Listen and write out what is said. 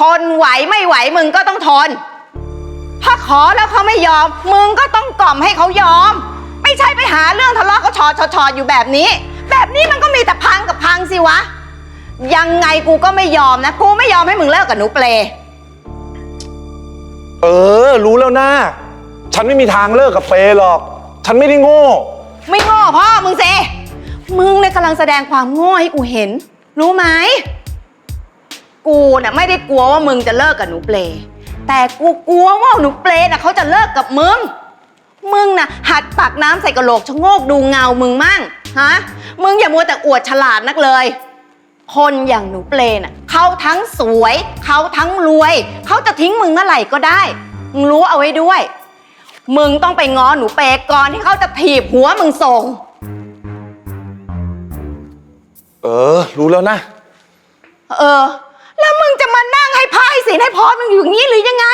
ทนไหวไม่ไหวมึงก็ต้องทน ถ้าขอแล้วเขาไม่ยอม มึงก็ต้องกล่อมให้เขายอม ไม่ใช่ไปหาเรื่องทะเลาะเขาชอชอชออยู่แบบนี้ แบบนี้มันก็มีแต่พังกับพังสิวะ ยังไงกูก็ไม่ยอมนะ กูไม่ยอมให้มึงเลิกกับหนูเปล เออ รู้แล้วนะ ฉันไม่มีทางเลิกกับเปหรอก ฉันไม่ได้โง่ ไม่โง่พ่อมึงเซมึงเนี่ยกำลังแสดงความโง่ให้กูเห็น รู้ไหม กูน่ะไม่ได้กลัวว่ามึงจะเลิกกับหนูเปล แต่กูกลัวว่าหนูเปลน่ะเขาจะเลิกกับมึง มึงน่ะหัดตักน้ำใส่กระโหลกชะโงกดูเงามึงมั่งฮะ มึงอย่ามัวแต่อวดฉลาดนักเลย คนอย่างหนูเปลน่ะเขาทั้งสวยเขาทั้งรวยเขาจะทิ้งมึงเมื่อไหร่ก็ได้ มึงรู้เอาไว้ด้วย มึงต้องไปง้อหนูเปก่อนที่เขาจะถีบหัวมึงส่ง เออ รู้แล้วนะ เออ แล้วมึงจะมานั่งให้พายศีลให้พรมึงอยู่อย่างนี้หรือยังไง